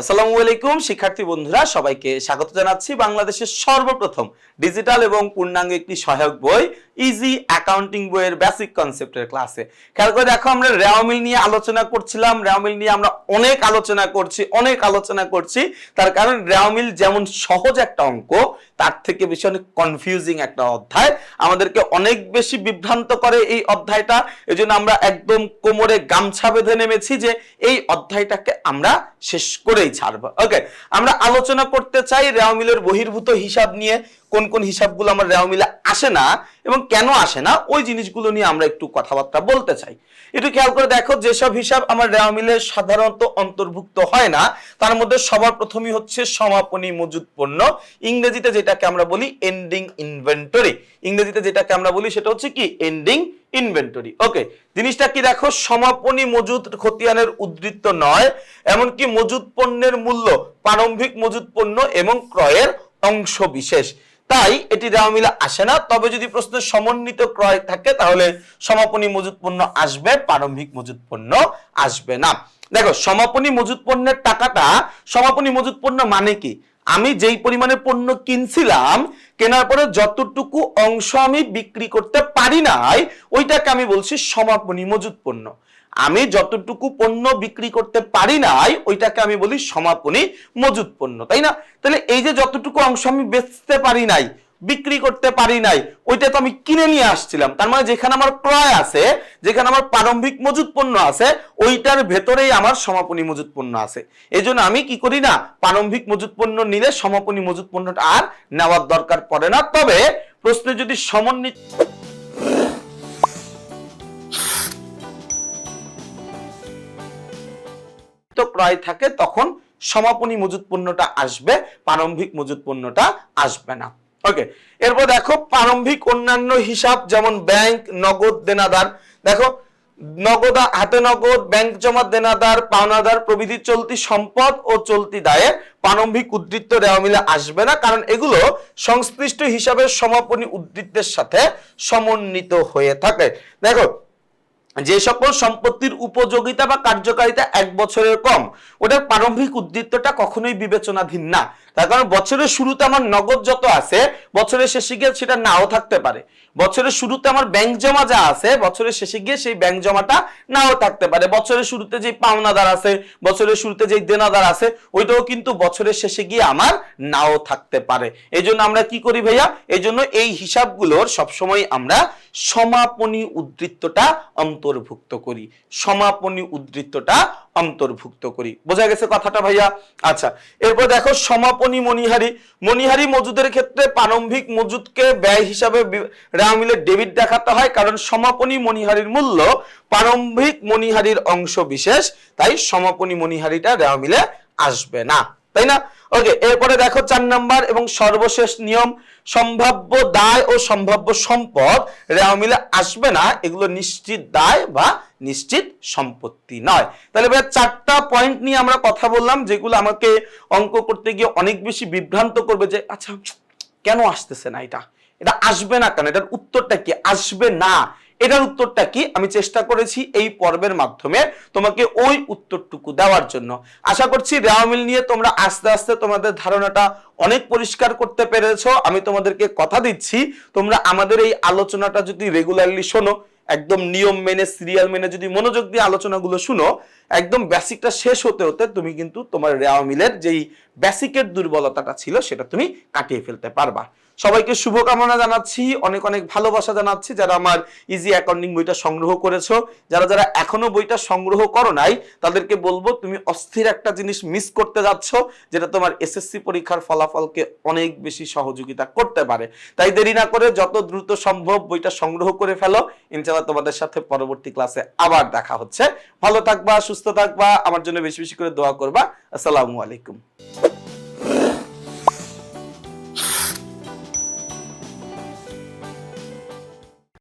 আসসালামু আলাইকুম, শিক্ষার্থী বন্ধুরা, সবাইকে স্বাগত জানাচ্ছি বাংলাদেশের সর্বপ্রথম ডিজিটাল এবং পূর্ণাঙ্গ একটি সহায়ক বই ইজি অ্যাকাউন্টিং বইয়ের বেসিক কনসেপ্টের ক্লাসে খেয়াল করে দেখো, আমরা রেওমিল নিয়ে আলোচনা করছিলাম রেওমিল নিয়ে আমরা অনেক আলোচনা করছি, অনেক আলোচনা করছি। তার কারণ রেওমিল যেমন সহজ একটা অঙ্ক তার থেকে বেশি অনেক কনফিউজিং একটা অধ্যায়। আমাদেরকে অনেক বেশি বিভ্রান্ত করে এই অধ্যায়টা। এজন্য আমরা একদম কোমরে গামছা বেঁধে নেমেছি যে এই অধ্যায়টাকে আমরা শেষ করেই ছাড়বো। ওকে আমরা আলোচনা করতে চাই রেওমিলের বহির্ভূত হিসাব নিয়ে। কোন কোন হিসাবগুলো আমার রেওমিলে আসে না এবং কেন আসে না, ওই জিনিসগুলো নিয়ে আমরা একটু কথাবার্তা বলতে চাই। একটু খেয়াল করে দেখো, যেসব হিসাব আমার রেওমিলে সাধারণত অন্তর্ভুক্ত হয় না, তার মধ্যে সবার প্রথমই হচ্ছে সমাপনী মজুদ পণ্য। ইংরেজিতে যেটাকে আমরা বলি এন্ডিং ইনভেন্টরি ইংরেজিতে যেটাকে আমরা বলি সেটা হচ্ছে কি? এন্ডিং ইনভেন্টরি ওকে জিনিসটা কি দেখো? সমাপনী মজুদ খতিয়ানের উদ্ধৃত্ত নয়, এমনকি মজুদ পণ্যের মূল্য, প্রারম্ভিক মজুদ পণ্য এবং ক্রয়ের অংশ বিশেষ। তাই এটি দেওয়া মিলে আসে না। তবে যদি প্রশ্নের সমন্বিত ক্রয় থাকে, তাহলে সমাপনী মজুদ পণ্য আসবে, প্রারম্ভিক মজুদ পণ্য আসবে না। দেখো, সমাপনী মজুদ পণ্যের টাকাটা, সমাপনী মজুদ পণ্য মানে কি? আমি যেই পরিমাণে পণ্য কিনছিলাম, কেনার পরে যতটুকু অংশ আমি বিক্রি করতে পারি নাই, ওইটাকে আমি বলছি সমাপনী মজুদ পণ্য আমি যতটুকু পণ্য বিক্রি করতে পারি নাই, ওইটাকে আমি বলি সমাপনী মজুদ পণ্য, তাই না? তাহলে এই যে যতটুকু অংশ আমি বেচতে পারি নাই, বিক্রি করতে পারি নাই, ওইটা তো আমি কিনে নিয়ে আসছিলাম। তার মানে যেখানে আমার ক্রয় আছে, যেখানে আমার প্রারম্ভিক মজুদ পণ্য আছে, ওইটার ভেতরেই আমার সমাপনী মজুদ পণ্য আছে। এই আমি কি করি না, প্রারম্ভিক মজুদ পণ্য নিলে সমাপনী মজুদ পণ্যটা আর নেওয়ার দরকার পড়ে না। তবে প্রশ্নে যদি সমন্বিত ক্রয় থাকে, তখন সমাপনী মজুদ পণ্যটা আসবে, প্রারম্ভিক মজুদ পণ্যটা আসবে না। ওকে এরপর দেখো প্রারম্ভিক অন্যান্য হিসাব, যেমন ব্যাংক নগদ, দেনাদার। দেখো, নগদ, হাতে নগদ ব্যাংক জমা, দেনাদার, পাওনাদার, প্রভৃতি চলতি সম্পদ ও চলতি দায়ের প্রারম্ভিক উদ্ধৃত্ত দেওয়া মিলে আসবে না, কারণ এগুলো সংশ্লিষ্ট হিসাবের সমাপনী উদ্ধৃত্তের সাথে সমন্বিত হয়ে থাকে। দেখো যে সকল সম্পত্তির উপযোগিতা বা কার্যকারিতা এক বছরের কম, ওটার প্রারম্ভিক উদ্দীপ্তটা কখনোই বিবেচনাধীন না। তার কারণ বছরের শুরুতে আমার নগদ যত আছে, বছরের শেষে গিয়ে সেটা নাও থাকতে পারে। বছরের শুরুতে আমার ব্যাংক জমা যা আছে, বছরের শেষে গিয়ে সেই ব্যাংক জমাটা নাও থাকতে পারে। বছরের শুরুতে যে পাওনাদার আছে, বছরের শুরুতে যে দেনাদার আছে, ওইটাও কিন্তু বছরের শেষে গিয়ে আমার নাও থাকতে পারে। এই জন্য আমরা কি করি ভাইয়া? এই জন্য এই হিসাবগুলোর সবসময় আমরা সমাপনী উদ্ধৃত্তটা অন্তর্ভুক্ত করি, সমাপনী উদ্ধৃত্তটা অন্তর্ভুক্ত করি। বোঝা গেছে কথাটা ভাইয়া? আচ্ছা এরপর দেখো সমাপনী মনিহারি মনিহারি মজুদের ক্ষেত্রে প্রারম্ভিক মজুদকে ব্যয় হিসাবে রামিলে ডেবিট দেখাতে হয়, কারণ সমাপনী মনিহারির মূল্য প্রারম্ভিক মনিহারির অংশ বিশেষ, তাই সমাপনী মনিহারিটা রামিলে আসবে না। তাই না? ওকে এরপরে দেখো চার নাম্বার এবং সর্বশেষ নিয়ম, সম্ভাব্য দায় ও সম্ভাব্য সম্পদ। রেওয়া মিলে আসবে না, এগুলো নিশ্চিত দায় বা নিশ্চিত সম্পত্তি নয়। তাহলে ভাই চারটা পয়েন্ট নিয়ে আমরা কথা বললাম, যেগুলো আমাকে অঙ্ক করতে গিয়ে অনেক বেশি বিভ্রান্ত করবে যে আচ্ছা কেন আসতেছে না এটা? এটা আসবে না কেন? এটার উত্তরটা কি? আসবে না। এটার উত্তরটা কি? আমি চেষ্টা করেছি এই পর্বের মাধ্যমে তোমাকে ওই উত্তরটুকু দেওয়ার জন্য। আশা করছি রেওয়ামিল নিয়ে তোমরা আস্তে আস্তে তোমাদের ধারণাটা অনেক পরিষ্কার করতে পেরেছ। আমি তোমাদেরকে কথা দিচ্ছি। তোমরা আমাদের এই আলোচনাটা যদি রেগুলারলি শোনো একদম নিয়ম মেনে সিরিয়াল মেনে যদি মনোযোগ দিয়ে আলোচনাগুলো শুনো, একদম বেসিকটা শেষ হতে হতে তুমি কিন্তু তোমার রেওয়া মিলের যেই বেসিকের দুর্বলতাটা ছিল সেটা তুমি কাটিয়ে ফেলতে পারবা। সবাইকে শুভকামনা জানাচ্ছি, অনেক অনেক ভালোবাসা জানাচ্ছি যারা আমার ইজি অ্যাকাউন্টিং বইটা সংগ্রহ করেছ। যারা যারা এখনও বইটা সংগ্রহ করো নাই, তাদেরকে বলব তুমি অস্থির একটা জিনিস মিস করতে যাচ্ছ, যেটা তোমার এসএসসি পরীক্ষার ফলাফলকে অনেক বেশি সহযোগিতা করতে পারে। তাই দেরি না করে যত দ্রুত সম্ভব বইটা সংগ্রহ করে ফেলো। ইনশাআল্লাহ তোমাদের সাথে পরবর্তী ক্লাসে আবার দেখা হচ্ছে। ভালো থাকবা, সুস্থ থাকবা, আমার জন্য বেশি বেশি করে দোয়া করবা। আসসালামু আলাইকুম।